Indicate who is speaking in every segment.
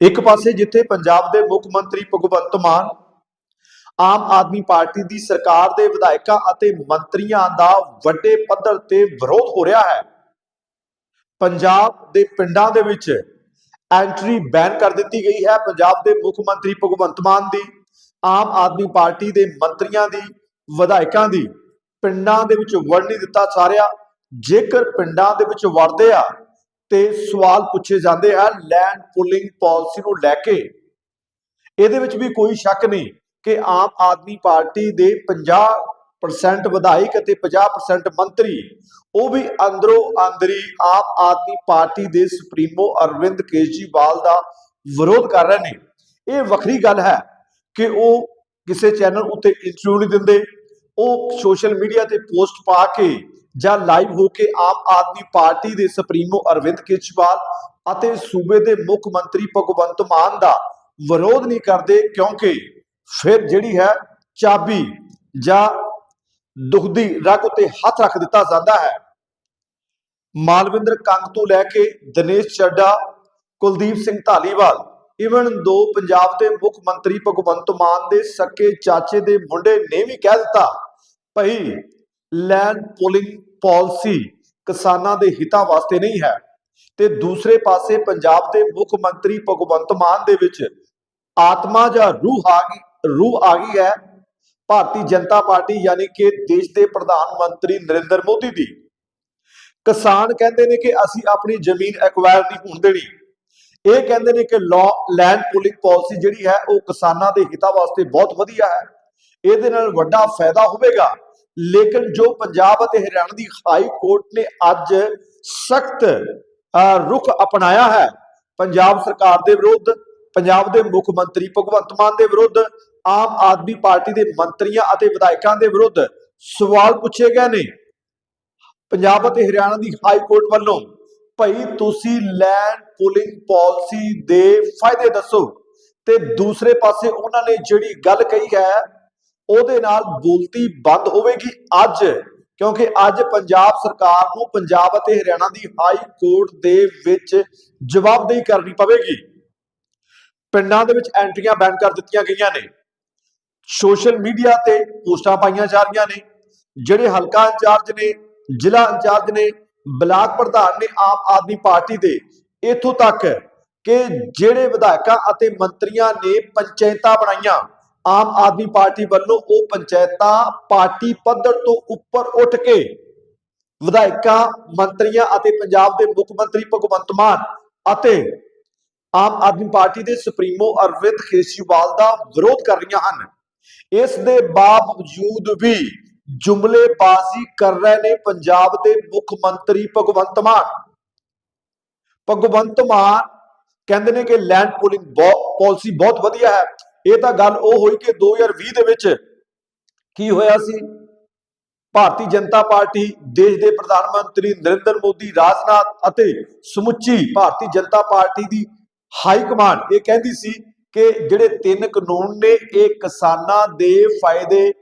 Speaker 1: ਇੱਕ ਪਾਸੇ ਜਿੱਥੇ ਪੰਜਾਬ ਦੇ ਮੁੱਖ ਮੰਤਰੀ ਭਗਵੰਤ ਮਾਨ, ਆਮ ਆਦਮੀ ਪਾਰਟੀ ਦੀ ਸਰਕਾਰ ਦੇ ਵਿਧਾਇਕਾਂ ਅਤੇ ਮੰਤਰੀਆਂ ਦਾ ਵੱਡੇ ਪੱਧਰ ਤੇ ਵਿਰੋਧ ਹੋ ਰਿਹਾ ਹੈ। ਪੰਜਾਬ ਦੇ ਪਿੰਡਾਂ ਦੇ ਵਿੱਚ ਐਂਟਰੀ ਬੈਨ ਕਰ ਦਿੱਤੀ ਗਈ ਹੈ। ਪੰਜਾਬ ਦੇ ਮੁੱਖ ਮੰਤਰੀ ਭਗਵੰਤ ਮਾਨ ਦੀ, ਆਮ ਆਦਮੀ ਪਾਰਟੀ ਦੇ ਮੰਤਰੀਆਂ ਦੀ, ਵਿਧਾਇਕਾਂ ਦੀ ਪਿੰਡਾਂ ਦੇ ਵਿੱਚ ਵੜ ਨਹੀਂ ਦਿੱਤਾ ਜਾ ਰਿਹਾ। ਜੇਕਰ ਪਿੰਡਾਂ ਦੇ ਵਿੱਚ ਵੜਦੇ ਆ ਤੇ ਸਵਾਲ ਪੁੱਛੇ ਜਾਂਦੇ ਆ ਲੈਂਡ ਪੁਲਿੰਗ ਪਾਲਿਸੀ ਨੂੰ ਲੈ ਕੇ। ਇਹਦੇ ਵਿੱਚ ਵੀ ਕੋਈ ਸ਼ੱਕ ਨਹੀਂ ਕਿ ਆਮ ਆਦਮੀ ਪਾਰਟੀ ਦੇ 50% ਵਿਧਾਇਕ ਅਤੇ 50% ਮੰਤਰੀ, ਉਹ ਵੀ ਅੰਦਰੋਂ ਅੰਦਰੀ ਆਮ ਆਦਮੀ ਪਾਰਟੀ ਦੇ ਸੁਪਰੀਮੋ ਅਰਵਿੰਦ ਕੇਜਰੀਵਾਲ ਦਾ ਵਿਰੋਧ ਕਰ ਰਹੇ ਨੇ। ਇਹ ਵੱਖਰੀ ਗੱਲ ਹੈ ਕਿ ਉਹ ਕਿਸੇ ਚੈਨਲ ਉੱਤੇ ਇੰਟਰਵਿਊ ਨਹੀਂ ਦਿੰਦੇ, ਉਹ ਸੋਸ਼ਲ ਮੀਡੀਆ ਤੇ ਪੋਸਟ ਪਾ ਕੇ ਜਾਂ ਲਾਈਵ ਹੋ ਕੇ ਆਮ ਆਦਮੀ ਪਾਰਟੀ ਦੇ ਸੁਪਰੀਮੋ ਅਰਵਿੰਦ ਕੇਜਰੀਵਾਲ ਅਤੇ ਸੂਬੇ ਦੇ ਮੁੱਖ ਮੰਤਰੀ ਭਗਵੰਤ ਮਾਨ ਦਾ ਵਿਰੋਧ ਨਹੀਂ ਕਰਦੇ ਕਿਉਂਕਿ ਫਿਰ ਜਿਹੜੀ ਹੈ ਚਾਬੀ ਜਾਂ ਦੁਖਦੀ ਰਗ ਉੱਤੇ ਹੱਥ ਰੱਖ ਦਿੱਤਾ ਜਾਂਦਾ ਹੈ। ਮਾਲਵਿੰਦਰ ਕੰਗ ਤੋਂ ਲੈ ਕੇ ਦਿਨੇਸ਼ ਚੱਡਾ, ਕੁਲਦੀਪ ਸਿੰਘ ਢਾਲੀਵਾਲ ਇਵਨ ਦੋ ਪੰਜਾਬ ਦੇ ਮੁੱਖ ਮੰਤਰੀ ਭਗਵੰਤ ਮਾਨ ਦੇ ਸਕੇ ਚਾਚੇ ਦੇ ਮੁੰਡੇ ਨੇ ਵੀ ਕਹਿ ਦਿੱਤਾ, ਭਈ ਲੈਂਡ ਪੋਲਿੰਗ ਪਾਲਿਸੀ ਕਿਸਾਨਾਂ ਦੇ ਹਿੱਤਾਂ ਵਾਸਤੇ ਨਹੀਂ ਹੈ। ਤੇ ਦੂਸਰੇ ਪਾਸੇ ਪੰਜਾਬ ਦੇ ਮੁੱਖ ਮੰਤਰੀ ਭਗਵੰਤ ਮਾਨ ਦੇ ਵਿੱਚ ਆਤਮਾ ਜਾਂ ਰੂਹ ਆ ਗਈ, ਰੂਹ ਆ ਗਈ ਹੈ ਭਾਰਤੀ ਜਨਤਾ ਪਾਰਟੀ ਯਾਨੀ ਕਿ ਦੇਸ਼ ਦੇ ਪ੍ਰਧਾਨ ਮੰਤਰੀ ਨਰਿੰਦਰ ਮੋਦੀ ਦੀ। ਕਿਸਾਨ ਕਹਿੰਦੇ ਨੇ ਕਿ ਅਸੀਂ ਆਪਣੀ ਜ਼ਮੀਨ ਐਕਵਾਇਰ ਨਹੀਂ ਹੋਣ ਦੇਣੀ। ਇਹ ਕਹਿੰਦੇ ਨੇ ਕਿ ਲੈਂਡ ਪੁਲਿੰਗ ਪਾਲਿਸੀ ਜਿਹੜੀ ਹੈ ਉਹ ਕਿਸਾਨਾਂ ਦੇ ਹਿੱਤਾਂ ਵਾਸਤੇ ਬਹੁਤ ਵਧੀਆ ਹੈ। ਇਹਦੇ ਨਾਲ ਵੱਡਾ ਫਾਇਦਾ ਹੋਵੇਗਾ। ਲੇਕਿਨ ਜੋ ਪੰਜਾਬ ਅਤੇ ਹਰਿਆਣਾ ਦੀ ਹਾਈ ਕੋਰਟ ਨੇ ਅੱਜ ਸਖਤ ਰੁਖ ਅਪਣਾਇਆ ਹੈ, ਪੰਜਾਬ ਸਰਕਾਰ ਦੇ ਵਿਰੁੱਧ, ਪੰਜਾਬ ਦੇ ਮੁੱਖ ਮੰਤਰੀ ਭਗਵੰਤ ਮਾਨ ਦੇ ਵਿਰੁੱਧ, ਆਮ ਆਦਮੀ ਪਾਰਟੀ ਦੇ ਮੰਤਰੀਆਂ ਅਤੇ ਵਿਧਾਇਕਾਂ ਦੇ ਵਿਰੁੱਧ ਸਵਾਲ ਪੁੱਛੇ ਗਏ ਨੇ। ਪੰਜਾਬ ਅਤੇ ਹਰਿਆਣਾ ਦੀ ਹਾਈ ਕੋਰਟ ਵੱਲੋਂ, ਭਈ ਤੁਸੀਂ ਲੈਂਡ ਪੁਲਿੰਗ ਪਾਲਿਸੀ ਦੇ ਫਾਇਦੇ ਦੱਸੋ। ਤੇ ਦੂਸਰੇ ਪਾਸੇ ਉਹਨਾਂ ਨੇ ਜਿਹੜੀ ਗੱਲ ਕਹੀ ਹੈ ਉਹਦੇ ਨਾਲ ਬੋਲਤੀ ਬੰਦ ਹੋਵੇਗੀ ਅੱਜ, ਕਿਉਂਕਿ ਅੱਜ ਪੰਜਾਬ ਸਰਕਾਰ ਨੂੰ ਪੰਜਾਬ ਅਤੇ ਹਰਿਆਣਾ ਦੀ ਹਾਈ ਕੋਰਟ ਦੇ ਵਿੱਚ ਜਵਾਬਦੇਹੀ ਕਰਨੀ ਪਵੇਗੀ। ਪਿੰਡਾਂ ਦੇ ਵਿੱਚ ਐਂਟਰੀਆਂ ਬੈਨ ਕਰ ਦਿੱਤੀਆਂ ਗਈਆਂ ਨੇ। ਸੋਸ਼ਲ ਮੀਡੀਆ ਤੇ ਪੋਸਟਾਂ ਪਾਈਆਂ ਜਾ ਰਹੀਆਂ ਨੇ। ਜਿਹੜੇ ਹਲਕਾ ਇੰਚਾਰਜ ਨੇ, ਜ਼ਿਲ੍ਹਾ ਇੰਚਾਰਜ ਨੇ, ਬਲਾਕ ਪ੍ਰਧਾਨ ਨੇ ਆਮ ਆਦਮੀ ਪਾਰਟੀ ਦੇ, ਇਥੋਂ ਤੱਕ ਕਿ ਜਿਹੜੇ ਵਿਧਾਇਕਾਂ ਅਤੇ ਮੰਤਰੀਆਂ ਨੇ ਪੰਚਾਇਤਾਂ ਬਣਾਈਆਂ ਆਮ ਆਦਮੀ ਪਾਰਟੀ ਵੱਲੋਂ ਉਹ ਪੰਚਾਇਤਾਂ ਪਾਰਟੀ ਪੱਧਰ ਤੋਂ ਉੱਪਰ ਉੱਠ ਕੇ ਵਿਧਾਇਕਾਂ, ਮੰਤਰੀਆਂ ਅਤੇ ਪੰਜਾਬ ਦੇ ਮੁੱਖ ਮੰਤਰੀ ਭਗਵੰਤ ਮਾਨ ਅਤੇ ਆਮ ਆਦਮੀ ਪਾਰਟੀ ਦੇ ਸੁਪਰੀਮੋ ਅਰਵਿੰਦ ਕੇਜਰੀਵਾਲ ਦਾ ਵਿਰੋਧ ਕਰ ਰਹੀਆਂ ਹਨ। ਇਸ ਦੇ ਬਾਵਜੂਦ ਵੀ ਜੁਮਲੇਬਾਜ਼ੀ ਕਰ ਰਹੇ ਨੇ ਪੰਜਾਬ ਦੇ ਮੁੱਖ ਮੰਤਰੀ ਭਗਵੰਤ ਮਾਨ। ਭਗਵੰਤ ਮਾਨ ਕਹਿੰਦੇ ਨੇ ਕਿ ਲੈਂਡ ਪੁਲਿੰਗ ਪਾਲਿਸੀ ਬਹੁਤ ਵਧੀਆ ਹੈ। ਇਹ ਤਾਂ ਗੱਲ ਉਹ ਹੋਈ ਕਿ 2020 ਦੇ ਵਿੱਚ ਕੀ ਹੋਇਆ ਸੀ? ਭਾਰਤੀ ਜਨਤਾ ਪਾਰਟੀ ਦੇਸ਼ ਦੇ ਪ੍ਰਧਾਨ ਮੰਤਰੀ ਨਰਿੰਦਰ ਮੋਦੀ, ਰਾਜਨਾਥ ਅਤੇ ਸਮੁੱਚੀ ਭਾਰਤੀ ਜਨਤਾ ਪਾਰਟੀ ਦੀ ਹਾਈ ਕਮਾਂਡ। ਇਹ ਕਹਿੰਦੀ ਸੀ ਕਿ ਜਿਹੜੇ ਤਿੰਨ ਕਾਨੂੰਨ ਨੇ, ਇਹ ਕਿਸਾਨਾਂ ਦੇ ਫਾਇਦੇ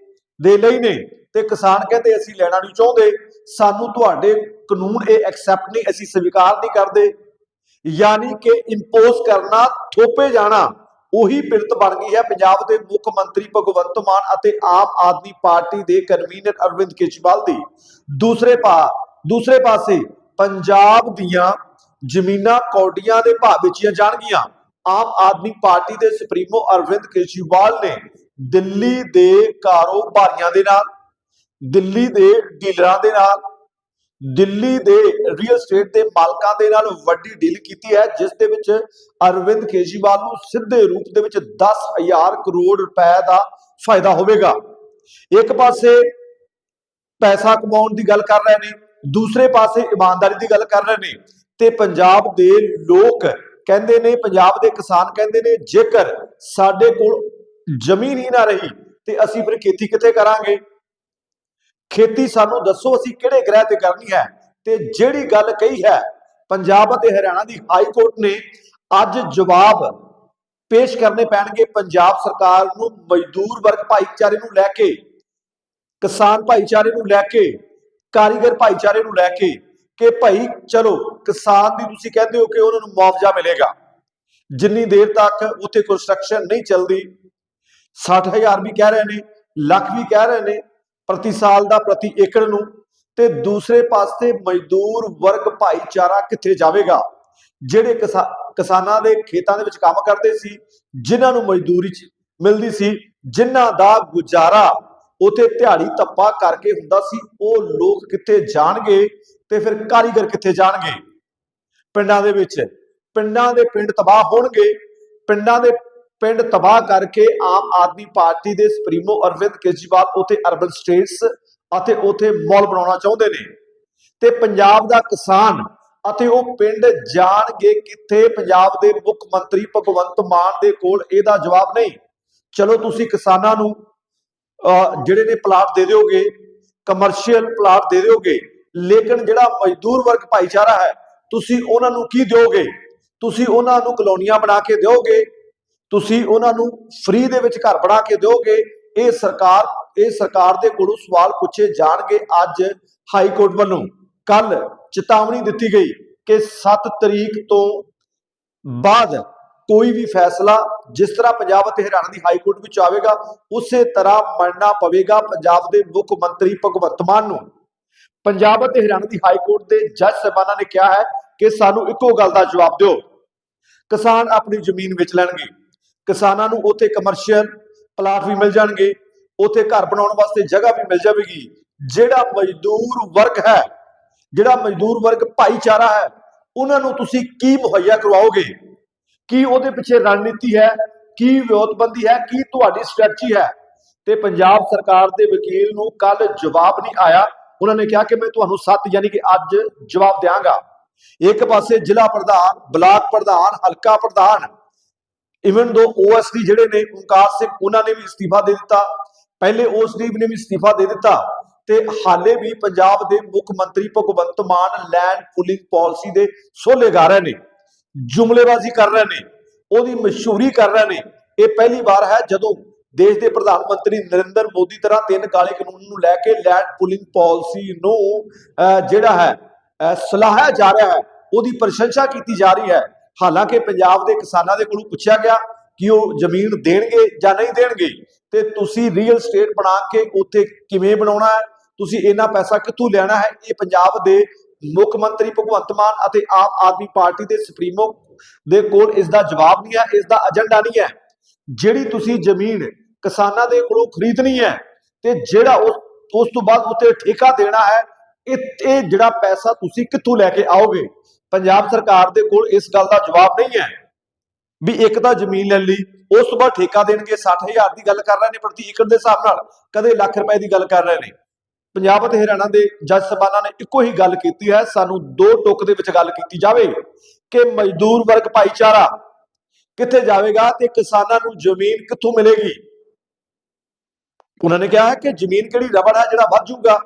Speaker 1: ਦੇ ਲਈ ਨੇ ਤੇ ਕਿਸਾਨ ਕਹਿੰਦੇ ਅਸੀਂ ਲੈਣਾ ਨਹੀਂ ਚਾਹੁੰਦੇ। ਸਾਨੂੰ ਤੁਹਾਡੇ ਕਾਨੂੰਨ ਇਹ ਐਕਸੈਪਟ ਨਹੀਂ, ਅਸੀਂ ਸਵੀਕਾਰ ਨਹੀਂ ਕਰਦੇ। ਯਾਨੀ ਕਿ ਇੰਪੋਜ਼ ਕਰਨਾ, ਥੋਪੇ ਜਾਣਾ। ਉਹੀ ਪਿਰਤ ਬਣ ਗਈ ਹੈ। ਪੰਜਾਬ ਦੇ ਮੁੱਖ ਮੰਤਰੀ ਭਗਵੰਤ ਮਾਨ ਅਤੇ ਆਮ ਆਦਮੀ ਪਾਰਟੀ ਦੇ ਕਨਵੀਨਰ ਅਰਵਿੰਦ ਕੇਜਰੀਵਾਲ ਦੀ ਦੂਸਰੇ ਪਾ, ਦੂਸਰੇ ਪਾਸੇ ਪੰਜਾਬ ਦੀਆਂ ਜ਼ਮੀਨਾਂ ਕੌਡੀਆਂ ਦੇ ਭਾਅ ਵੇਚੀਆਂ ਜਾਣਗੀਆਂ। ਆਮ ਆਦਮੀ ਪਾਰਟੀ ਦੇ ਸੁਪਰੀਮੋ ਅਰਵਿੰਦ ਕੇਜਰੀਵਾਲ ਨੇ ਦਿੱਲੀ ਦੇ ਕਾਰੋਬਾਰੀਆਂ ਦੇ ਨਾਲ, ਦਿੱਲੀ ਦੇ ਡੀਲਰਾਂ ਦੇ ਨਾਲ ਦਿੱਲੀ ਦੇ ਰੀਅਲ ਸਟੇਟ ਦੇ ਮਾਲਕਾਂ ਦੇ ਨਾਲ ਵੱਡੀ ਡੀਲ ਕੀਤੀ ਹੈ, ਜਿਸ ਦੇ ਵਿੱਚ ਅਰਵਿੰਦ ਕੇਜਰੀਵਾਲ ਨੂੰ ਸਿੱਧੇ ਰੂਪ ਦੇ ਵਿੱਚ 10000 ਕਰੋੜ ਰੁਪਏ ਦਾ ਫਾਇਦਾ ਹੋਵੇਗਾ। ਇੱਕ ਪਾਸੇ ਪੈਸਾ ਕਮਾਉਣ ਦੀ ਗੱਲ ਕਰ ਰਹੇ ਨੇ, ਦੂਸਰੇ ਪਾਸੇ ਇਮਾਨਦਾਰੀ ਦੀ ਗੱਲ ਕਰ ਰਹੇ ਨੇ। ਤੇ ਪੰਜਾਬ ਦੇ ਲੋਕ ਕਹਿੰਦੇ ਨੇ, ਪੰਜਾਬ ਦੇ ਕਿਸਾਨ ਕਹਿੰਦੇ ਨੇ, ਜੇਕਰ ਸਾਡੇ ਕੋਲ ਜ਼ਮੀਨ ਹੀ ਨਾ ਰਹੀ, ਤੇ ਅਸੀਂ ਫਿਰ ਖੇਤੀ ਕਿੱਥੇ ਕਰਾਂਗੇ? ਖੇਤੀ ਸਾਨੂੰ ਦੱਸੋ ਅਸੀਂ ਕਿਹੜੇ ਗ੍ਰਹਿ ਤੇ ਕਰਨੀ ਹੈ? ਤੇ ਜਿਹੜੀ ਗੱਲ ਕਹੀ ਹੈ, ਪੰਜਾਬ ਅਤੇ ਹਰਿਆਣਾ ਦੀ ਹਾਈ ਕੋਰਟ ਨੇ ਅੱਜ ਜਵਾਬ ਪੇਸ਼ ਕਰਨੇ ਪੈਣਗੇ ਪੰਜਾਬ ਸਰਕਾਰ ਨੂੰ, ਮਜ਼ਦੂਰ ਵਰਗ ਭਾਈਚਾਰੇ ਨੂੰ ਲੈ ਕੇ, ਕਿਸਾਨ ਭਾਈਚਾਰੇ ਨੂੰ ਲੈ ਕੇ, ਕਾਰੀਗਰ ਭਾਈਚਾਰੇ ਨੂੰ ਲੈ ਕੇ ਕਿ ਭਾਈ ਚਲੋ, ਕਿਸਾਨ ਦੀ ਤੁਸੀਂ ਕਹਿੰਦੇ ਹੋ ਕਿ ਉਹਨਾਂ ਨੂੰ ਮੁਆਵਜ਼ਾ ਮਿਲੇਗਾ। ਜਿੰਨੀ ਦੇਰ ਤੱਕ ਉੱਥੇ ਕੰਸਟਰਕਸ਼ਨ ਨਹੀਂ ਚੱਲਦੀ 60000 ਵੀ ਕਹਿ ਰਹੇ ਨੇ, ਲੱਖ ਵੀ ਕਹਿ ਰਹੇ ਨੇ ਪ੍ਰਤੀ ਸਾਲ ਦਾ ਪ੍ਰਤੀ ਏਕੜ ਨੂੰ ਤੇ ਦੂਸਰੇ ਪਾਸੇ ਮਜ਼ਦੂਰ ਵਰਗ ਭਾਈਚਾਰਾ ਕਿੱਥੇ ਜਾਵੇਗਾ? ਜਿਹੜੇ ਕਿਸਾਨਾਂ ਦੇ ਖੇਤਾਂ ਦੇ ਵਿੱਚ ਕੰਮ ਕਰਦੇ ਸੀ, ਜਿਨ੍ਹਾਂ ਨੂੰ ਮਜ਼ਦੂਰੀ ਮਿਲਦੀ ਸੀ, ਜਿਨ੍ਹਾਂ ਦਾ ਗੁਜ਼ਾਰਾ ਉਥੇ ਦਿਹਾੜੀ ਧੱਪਾ ਕਰਕੇ ਹੁੰਦਾ ਸੀ, ਉਹ ਲੋਕ ਕਿੱਥੇ ਜਾਣਗੇ ਤੇ ਫਿਰ ਕਾਰੀਗਰ ਕਿੱਥੇ ਜਾਣਗੇ? ਪਿੰਡਾਂ ਦੇ ਵਿੱਚ, ਪਿੰਡਾਂ ਦੇ ਪਿੰਡ ਤਬਾਹ ਹੋਣਗੇ, ਪਿੰਡਾਂ ਦੇ ਪਿੰਡ ਤਬਾਹ ਕਰਕੇ ਆਮ ਆਦਮੀ ਪਾਰਟੀ ਦੇ ਸੁਪਰੀਮੋ ਅਰਵਿੰਦ ਕੇਜਰੀਵਾਲ ਉਥੇ ਅਰਬਨ ਸਟੇਟਸ ਅਤੇ ਉਥੇ ਮਾਲ ਬਣਾਉਣਾ ਚਾਹੁੰਦੇ ਨੇ। ਤੇ ਪੰਜਾਬ ਦਾ ਕਿਸਾਨ ਅਤੇ ਉਹ ਪਿੰਡ ਜਾਣਗੇ ਕਿੱਥੇ ਪੰਜਾਬ ਦੇ ਮੁੱਖ ਮੰਤਰੀ ਭਗਵੰਤ ਮਾਨ ਦੇ ਕੋਲ ਇਹਦਾ ਜਵਾਬ ਨਹੀਂ। ਚਲੋ ਤੁਸੀਂ ਕਿਸਾਨਾਂ ਨੂੰ ਅਹ, ਜਿਹੜੇ ਨੇ ਪਲਾਟ ਦੇ ਦਿਓਗੇ ਕਮਰਸ਼ੀਅਲ ਪਲਾਟ ਦੇ ਦਿਓਗੇ ਲੇਕਿਨ ਜਿਹੜਾ ਮਜ਼ਦੂਰ ਵਰਗ ਭਾਈਚਾਰਾ ਹੈ ਤੁਸੀਂ ਉਹਨਾਂ ਨੂੰ ਕੀ ਦਿਓਗੇ? ਤੁਸੀਂ ਉਹਨਾਂ ਨੂੰ ਕਲੋਨੀਆਂ ਬਣਾ ਕੇ ਦਿਓਗੇ ਤੁਸੀਂ ਉਹਨਾਂ ਨੂੰ ਫ੍ਰੀ ਦੇ ਵਿੱਚ ਘਰ ਬਣਾ ਕੇ ਦਿਓਗੇ। ਇਹ ਸਰਕਾਰ ਇਹ ਸਰਕਾਰ ਦੇ ਕੋਲੋਂ ਸਵਾਲ ਪੁੱਛੇ ਜਾਣਗੇ ਅੱਜ ਹਾਈ ਕੋਰਟ ਵੱਲੋਂ। ਕੱਲ ਚੇਤਾਵਨੀ ਦਿੱਤੀ ਗਈ ਕਿ 7 ਤਰੀਕ ਤੋਂ ਬਾਅਦ ਕੋਈ ਵੀ ਫੈਸਲਾ ਜਿਸ ਤਰ੍ਹਾਂ ਪੰਜਾਬ ਅਤੇ ਹਰਿਆਣਾ ਦੀ ਹਾਈ ਕੋਰਟ ਵਿੱਚ ਆਵੇਗਾ, ਉਸੇ ਤਰ੍ਹਾਂ ਮੰਨਣਾ ਪਵੇਗਾ ਪੰਜਾਬ ਦੇ ਮੁੱਖ ਮੰਤਰੀ ਭਗਵੰਤ ਮਾਨ ਨੂੰ। ਪੰਜਾਬ ਅਤੇ ਹਰਿਆਣਾ ਦੀ ਹਾਈ ਕੋਰਟ ਦੇ ਜੱਜ ਸਾਹਿਬਾਨਾਂ ਨੇ ਕਿਹਾ ਹੈ ਕਿ ਸਾਨੂੰ ਇੱਕੋ ਗੱਲ ਦਾ ਜਵਾਬ ਦਿਓ। ਕਿਸਾਨ ਆਪਣੀ ਜ਼ਮੀਨ ਵੇਚ ਲੈਣਗੇ। ਕਿਸਾਨਾਂ ਨੂੰ ਉੱਥੇ ਕਮਰਸ਼ੀਅਲ ਪਲਾਟ ਵੀ ਮਿਲ ਜਾਣਗੇ, ਉੱਥੇ ਘਰ ਬਣਾਉਣ ਵਾਸਤੇ ਜਗ੍ਹਾ ਵੀ ਮਿਲ ਜਾਵੇਗੀ। ਜਿਹੜਾ ਮਜ਼ਦੂਰ ਵਰਗ ਹੈ, ਜਿਹੜਾ ਮਜ਼ਦੂਰ ਵਰਗ ਭਾਈਚਾਰਾ ਹੈ, ਉਹਨਾਂ ਨੂੰ ਤੁਸੀਂ ਕੀ ਮੁਹੱਈਆ ਕਰਵਾਓਗੇ? ਕੀ ਉਹਦੇ ਪਿੱਛੇ ਰਣਨੀਤੀ ਹੈ? ਕੀ ਵਿਉਤਬੰਦੀ ਹੈ? ਕੀ ਤੁਹਾਡੀ ਸਟ੍ਰੈਟਜੀ ਹੈ? ਤੇ ਪੰਜਾਬ ਸਰਕਾਰ ਦੇ ਵਕੀਲ ਨੂੰ ਕੱਲ ਜਵਾਬ ਨਹੀਂ ਆਇਆ। ਉਹਨਾਂ ਨੇ ਕਿਹਾ ਕਿ ਮੈਂ ਤੁਹਾਨੂੰ ਸੱਤ ਯਾਨੀ ਕਿ ਅੱਜ ਜਵਾਬ ਦਿਆਂਗਾ। ਇੱਕ ਪਾਸੇ ਜ਼ਿਲ੍ਹਾ ਪ੍ਰਧਾਨ, ਬਲਾਕ ਪ੍ਰਧਾਨ, ਹਲਕਾ ਪ੍ਰਧਾਨ ਇਵਨ ਦੋ ਓਐਸਡੀ ਜਿਹੜੇ ਨੇ ਓਮਕਾਰ ਸਿੰਘ ਉਹਨਾਂ ਨੇ ਵੀ ਅਸਤੀਫਾ ਦੇ ਦਿੱਤਾ। ਪਹਿਲੇ ਓਐਸਡੀ ਨੇ ਵੀ ਅਸਤੀਫਾ ਦੇ ਦਿੱਤਾ ਤੇ ਹਾਲੇ ਵੀ ਪੰਜਾਬ ਦੇ ਮੁੱਖ ਮੰਤਰੀ Bhagwant Mann land pooling policy ਦੇ ਸੋਲੇ ਗਾ ਰਹੇ ਨੇ ਜੁਮਲੇਬਾਜ਼ੀ ਕਰ ਰਹੇ ਨੇ ਉਹਦੀ ਮਸ਼ਹੂਰੀ ਕਰ ਰਹੇ ਨੇ। ਇਹ ਪਹਿਲੀ ਵਾਰ ਹੈ ਜਦੋਂ ਦੇਸ਼ ਦੇ ਪ੍ਰਧਾਨ ਮੰਤਰੀ ਨਰਿੰਦਰ ਮੋਦੀ ਤਰ੍ਹਾਂ ਤਿੰਨ ਕਾਲੇ ਕਾਨੂੰਨ ਨੂੰ ਲੈ ਕੇ ਲੈਂਡ ਪੁਲਿੰਗ ਪਾਲਿਸੀ ਨੂੰ ਅਹ, ਜਿਹੜਾ ਹੈ ਅਹ, ਸਲਾਹਿਆ ਜਾ ਰਿਹਾ ਹੈ ਉਹਦੀ ਪ੍ਰਸ਼ੰਸਾ ਕੀਤੀ ਜਾ ਰਹੀ ਹੈ। ਹਾਲਾਂਕਿ ਪੰਜਾਬ ਦੇ ਕਿਸਾਨਾਂ ਦੇ ਕੋਲੋਂ ਪੁੱਛਿਆ ਗਿਆ ਕਿ ਉਹ ਜ਼ਮੀਨ ਦੇਣਗੇ ਜਾਂ ਨਹੀਂ ਦੇਣਗੇ ਤੇ ਤੁਸੀਂ ਰੀਅਲ ਸਟੇਟ ਬਣਾ ਕੇ ਉੱਥੇ ਕਿਵੇਂ ਬਣਾਉਣਾ ਹੈ? ਤੁਸੀਂ ਇਹਨਾਂ ਪੈਸਾ ਕਿੱਥੋਂ ਲੈਣਾ ਹੈ? ਇਹ ਪੰਜਾਬ ਦੇ ਮੁੱਖ ਮੰਤਰੀ ਭਗਵੰਤ ਮਾਨ ਅਤੇ ਆਮ ਆਦਮੀ ਪਾਰਟੀ ਦੇ ਸੁਪਰੀਮੋ ਦੇ ਕੋਲ ਇਸ ਦਾ ਜਵਾਬ ਨਹੀਂ ਹੈ ਇਸ ਦਾ ਏਜੰਡਾ ਨਹੀਂ ਹੈ। ਜਿਹੜੀ ਤੁਸੀਂ ਜ਼ਮੀਨ ਕਿਸਾਨਾਂ ਦੇ ਕੋਲੋਂ ਖਰੀਦਣੀ ਹੈ ਤੇ ਜਿਹੜਾ ਉਸ ਤੋਂ ਬਾਅਦ ਉੱਤੇ ਠੇਕਾ ਦੇਣਾ ਹੈ, ਇਹ ਇਹ ਜਿਹੜਾ ਪੈਸਾ ਤੁਸੀਂ ਕਿੱਥੋਂ ਲੈ ਕੇ ਆਓਗੇ? ਪੰਜਾਬ ਸਰਕਾਰ ਦੇ ਕੋਲ ਇਸ ਗੱਲ ਦਾ ਜਵਾਬ ਨਹੀਂ ਹੈ ਵੀ ਇੱਕ ਤਾਂ ਜ਼ਮੀਨ ਲੈ ਲਈ ਉਸ ਤੋਂ ਬਾਅਦ ਠੇਕਾ ਦੇਣਗੇ 60000 ਦੀ ਗੱਲ ਕਰ ਰਹੇ ਨੇ ਪ੍ਰਤੀ ਏਕੜ ਦੇ ਹਿਸਾਬ ਨਾਲ, ਕਦੇ ਲੱਖ ਰੁਪਏ ਦੀ ਗੱਲ ਕਰ ਰਹੇ ਨੇ। ਪੰਜਾਬ ਅਤੇ ਹਰਿਆਣਾ ਦੇ ਜੱਜ ਸਭਾਨਾਂ ਨੇ ਇੱਕੋ ਹੀ ਗੱਲ ਕੀਤੀ ਹੈ, ਸਾਨੂੰ ਦੋ ਟੁਕ ਦੇ ਵਿੱਚ ਗੱਲ ਕੀਤੀ ਜਾਵੇ ਕਿ ਮਜ਼ਦੂਰ ਵਰਗ ਭਾਈਚਾਰਾ ਕਿੱਥੇ ਜਾਵੇਗਾ ਤੇ ਕਿਸਾਨਾਂ ਨੂੰ ਜ਼ਮੀਨ ਕਿੱਥੋਂ ਮਿਲੇਗੀ? ਉਹਨਾਂ ਨੇ ਕਿਹਾ ਹੈ ਕਿ ਜ਼ਮੀਨ ਕਿਹੜੀ ਰਬੜ ਹੈ ਜਿਹੜਾ ਵੱਧ ਜੂਗਾ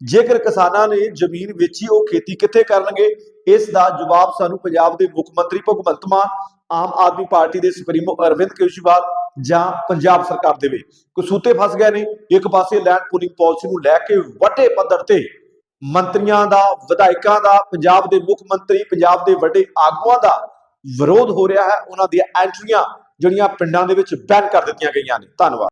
Speaker 1: ਜੇਕਰ ਕਿਸਾਨਾਂ ਨੇ ਜ਼ਮੀਨ ਵੇਚੀ, ਉਹ ਖੇਤੀ ਕਿੱਥੇ ਕਰਨਗੇ? ਇਸ ਦਾ ਜਵਾਬ ਸਾਨੂੰ ਪੰਜਾਬ ਦੇ ਮੁੱਖ ਮੰਤਰੀ ਭਗਵੰਤ ਮਾਨ, ਆਮ ਆਦਮੀ ਪਾਰਟੀ ਦੇ ਸੁਪਰੀਮੋ ਅਰਵਿੰਦ ਕੇਜਰੀਵਾਲ ਜਾਂ ਪੰਜਾਬ ਸਰਕਾਰ ਦੇਵੇ। ਕਸੂਤੇ ਫਸ ਗਏ ਨੇ, ਇੱਕ ਪਾਸੇ ਲੈਂਡ ਪੂਲਿੰਗ ਪਾਲਿਸੀ ਨੂੰ ਲੈ ਕੇ ਵੱਡੇ ਪੱਧਰ ਤੇ ਮੰਤਰੀਆਂ ਦਾ, ਵਿਧਾਇਕਾਂ ਦਾ, ਪੰਜਾਬ ਦੇ ਮੁੱਖ ਮੰਤਰੀ, ਪੰਜਾਬ ਦੇ ਵੱਡੇ ਆਗੂਆਂ ਦਾ ਵਿਰੋਧ ਹੋ ਰਿਹਾ ਹੈ। ਉਹਨਾਂ ਦੀਆਂ ਐਂਟਰੀਆਂ ਜਿਹੜੀਆਂ ਪਿੰਡਾਂ ਦੇ ਵਿੱਚ ਬੈਨ ਕਰ ਦਿੱਤੀਆਂ ਗਈਆਂ ਨੇ। ਧੰਨਵਾਦ।